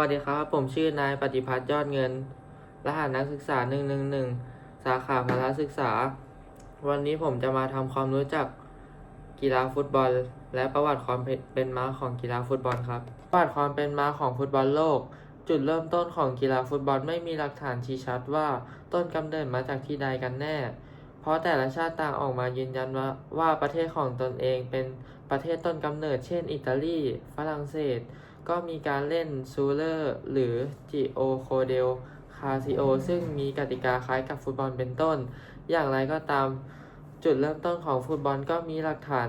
วัสดีครับ ผมชื่อนายปฏิพัฒน์ยอดเงิน รหัสนักศึกษา 111 สาขาพละศึกษา วันนี้ผมจะมาทำความรู้จักกีฬาฟุตบอล และประวัติความเป็นมาของกีฬาฟุตบอลครับ ประวัติความเป็นมาของฟุตบอลโลก จุดเริ่มต้นของกีฬาฟุตบอลไม่มีหลักฐานชี้ชัดว่าต้นกำเนิดมาจากที่ใดกันแน่ เพราะแต่ละชาติต่างออกมายืนยันว่าว่าประเทศของตนเองเป็นประเทศต้นกำเนิด เช่น อิตาลี ฝรั่งเศส ก็มีการเล่นซูเลอร์หรือจิโอโคเดลคาซิโอซึ่งมีกติกาคล้ายกับฟุตบอลเป็นต้น อย่างไรก็ตามจุดเริ่มต้นของฟุตบอลก็มีหลักฐาน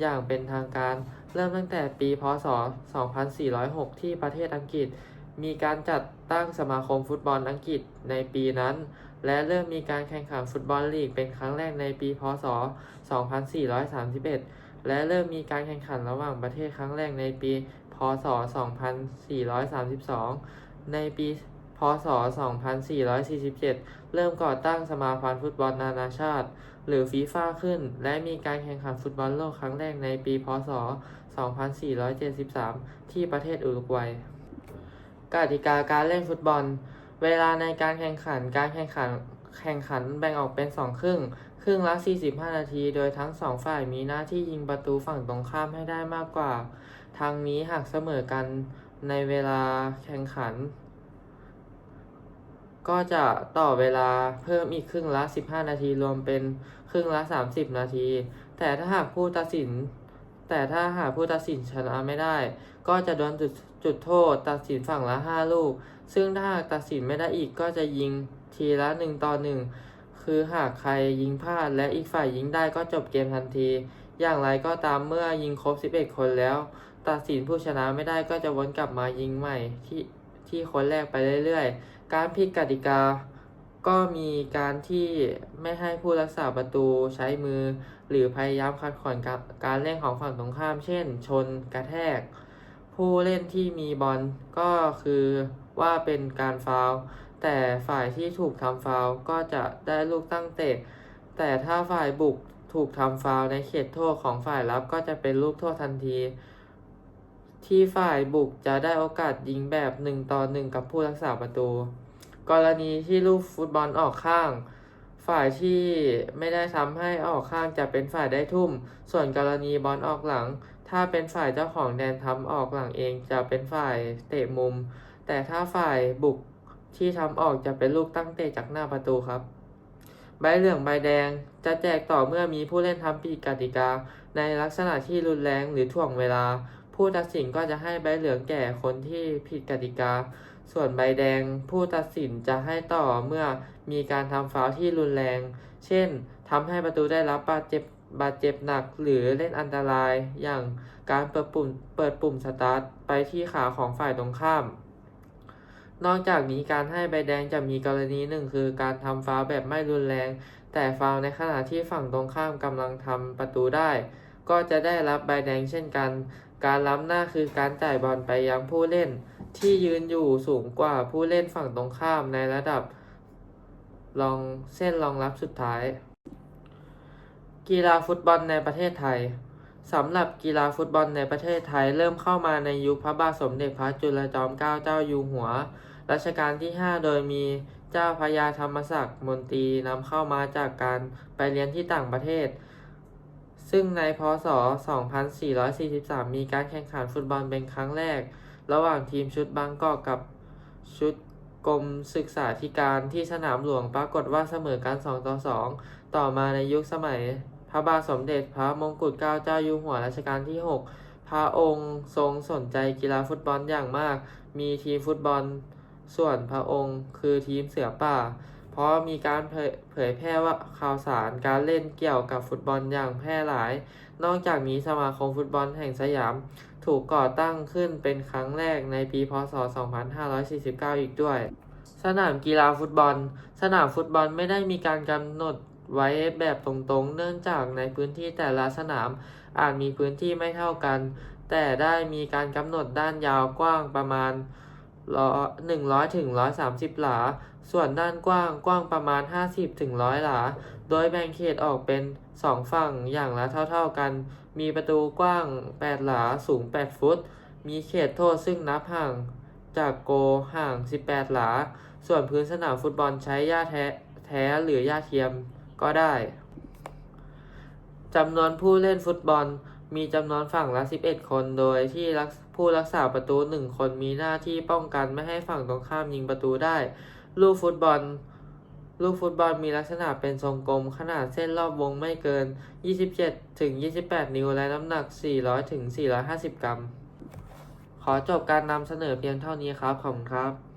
อย่างเป็นทางการ เริ่มตั้งแต่ปีพศ 2406 ที่ประเทศอังกฤษ มีการจัดตั้งสมาคมฟุตบอลอังกฤษในปีนั้น และเริ่มมีการแข่งขันฟุตบอลลีกเป็นครั้งแรกในปีพศ 2431 และเริ่มมีการแข่งขันระหว่างประเทศครั้งแรกในปี ศ 2432 ในปีพศ 2447 เริ่มก่อตั้งสมาพันธ์ฟุตบอลนานาชาติ หรือฟีฟ่าขึ้น และมีการแข่งขันฟุตบอลโลกครั้งแรกในปี พศ 2473 ที่ประเทศอุรุกวัย กติกาการเล่นฟุตบอล เวลาในการแข่งขัน การแข่งขัน แข่งขันแบ่งออกเป็น2ครึ่ง ครึ่งละ 45 นาที โดยทั้ง2ฝ่ายมีหน้าที่ยิงประตูฝั่งตรงข้ามให้ได้มากกว่า ทางนี้หากเสมอกันในเวลาแข่งขัน ก็จะต่อเวลาเพิ่มอีกครึ่งละ 15 นาทีรวมเป็นครึ่งละ 30 นาที แต่ถ้าหากผู้ตัดสิน แต่ถ้าหากผู้ตัดสินชนะไม่ได้ ก็จะโดนจุดจุดโทษตัดสินฝั่งละ 5 ลูก ซึ่งถ้าหากตัดสินไม่ได้อีกก็จะยิงทีละ 1 ต่อ 1 คือหากใครยิงพลาดและอีกฝ่ายยิงได้ก็จบเกมทันที อย่างไรก็ตามเมื่อยิงครบ 11 คนแล้ว ตัดสินผู้ชนะไม่ได้ก็จะวนกลับมายิงใหม่ที่ที่คนแรกไปเรื่อยๆ การพลิกกติกา ก็มีการที่ไม่ให้ผู้รักษาประตูใช้มือ หรือพยายามขัดขวางการเล่นของฝั่งตรงข้าม เช่น ชนกระแทก ผู้เล่นที่มีบอลก็คือว่าเป็นการฟาวแต่ฝ่ายที่ถูกทำฟาวก็จะได้ลูกตั้งเตะ แต่ถ้าฝ่ายบุกถูกทำฟาวในเขตโทษของฝ่ายรับก็จะเป็นลูกโทษทันที ที่ฝ่ายบุกจะได้โอกาสยิงแบบหนึ่งต่อหนึ่งกับผู้รักษาประตู กรณีที่ลูกฟุตบอลออกข้าง ฝ่ายที่ไม่ได้ทำให้ออกข้างจะเป็นฝ่ายได้ทุ่ม ส่วนกรณีบอลออกหลัง ถ้าเป็นฝ่ายเจ้าของแดนทำออกหลังเองจะเป็นฝ่ายเตะมุม แต่ถ้าฝ่ายบุกที่ทำออกจะเป็นลูกตั้งเตะจากหน้าประตูครับ ใบเหลืองใบแดงจะแจกต่อเมื่อมีผู้เล่นทำผิดกติกา ในลักษณะที่รุนแรงหรือถ่วงเวลา ผู้ตัดสินก็จะให้ใบเหลืองแก่คนที่ผิดกติกา ส่วนใบแดงผู้ตัดสินจะให้ต่อเมื่อมีการทำฟาวที่รุนแรง เช่นทำให้ประตูได้รับบาดเจ็บบาดเจ็บหนักหรือเล่นอันตรายอย่างการเปิดปุ่มเปิดปุ่มสตาร์ทไปที่ขาของฝ่ายตรงข้าม นอกจากนี้การให้ใบแดงจะมีกรณีหนึ่งคือการทำฟาวแบบไม่รุนแรง แต่ฟาวในขณะที่ฝั่งตรงข้ามกำลังทำประตูได้ ก็จะได้รับใบแดงเช่นกัน การล้ำหน้าคือการจ่ายบอลไปยังผู้เล่น ที่ยืนอยู่สูงกว่าผู้เล่นฝั่งตรงข้ามในระดับรองเส้นรองรับสุดท้าย กีฬาฟุตบอลในประเทศไทยสำหรับกีฬาฟุตบอลในประเทศไทยเริ่มเข้ามาในยุคพระบาทสมเด็จพระจุลจอมเกล้าเจ้าอยู่หัว รัชกาลที่ 5 โดยมีเจ้าพระยาธรรมศักดิ์มนตรีนำเข้ามาจากการไปเรียนที่ต่างประเทศ ซึ่งในพศ 2443 มีการแข่งขันฟุตบอลเป็นครั้งแรก ระหว่างทีมชุดบางกอกกับชุดกรมศึกษาธิการที่สนามหลวงปรากฏว่าเสมอกัน 2 ต่อ 2 ต่อมาในยุคสมัย พระบาทสมเด็จพระมงกุฎเกล้าเจ้าอยู่หัวรัชกาลที่ 6 พระองค์ทรงสนใจกีฬาฟุตบอลอย่างมาก มีทีมฟุตบอลส่วนพระองค์คือทีมเสือป่า เพราะมีการเผยเผยแพร่ว่าข่าวสารการเล่นเกี่ยวกับฟุตบอลอย่างแพร่หลาย นอกจากนี้สมาคมฟุตบอลแห่งสยาม ถูกก่อตั้งขึ้นเป็นครั้งแรกในปีพศ 2549 อีกด้วย สนามกีฬาฟุตบอล สนามฟุตบอลไม่ได้มีการกำหนดไว้แบบตรงๆ เนื่องจากในพื้นที่แต่ละสนามอาจมีพื้นที่ไม่เท่ากัน แต่ได้มีการกำหนดด้านยาวกว้างประมาณ 100ถึง130หลา ส่วนด้านกว้างกว้างประมาณ50ถึง100หลา โดยแบ่งเขตออกเป็น2ฝั่งอย่างละเท่าๆกัน มีประตูกว้าง8หลาสูง8ฟุต มีเขตโทษซึ่งนับห่างจากโกห่าง18หลา ส่วนพื้นสนามฟุตบอลใช้หญ้าแท้แท้หรือหญ้าเทียมก็ได้จำนวนผู้เล่นฟุตบอล มีจำนวนฝั่งละ 11 คน โดยที่ผู้รักษาประตู 1 คนมีหน้าที่ป้องกันไม่ให้ฝั่งตรงข้ามยิงประตูได้ ลูกฟุตบอล ลูกฟุตบอลมีลักษณะเป็นทรงกลม ขนาดเส้นรอบวงไม่เกิน 27 ถึง 28 นิ้ว และน้ำหนัก 400 ถึง 450 กรัม ขอจบการนำเสนอเพียงเท่านี้ครับ ขอบคุณครับ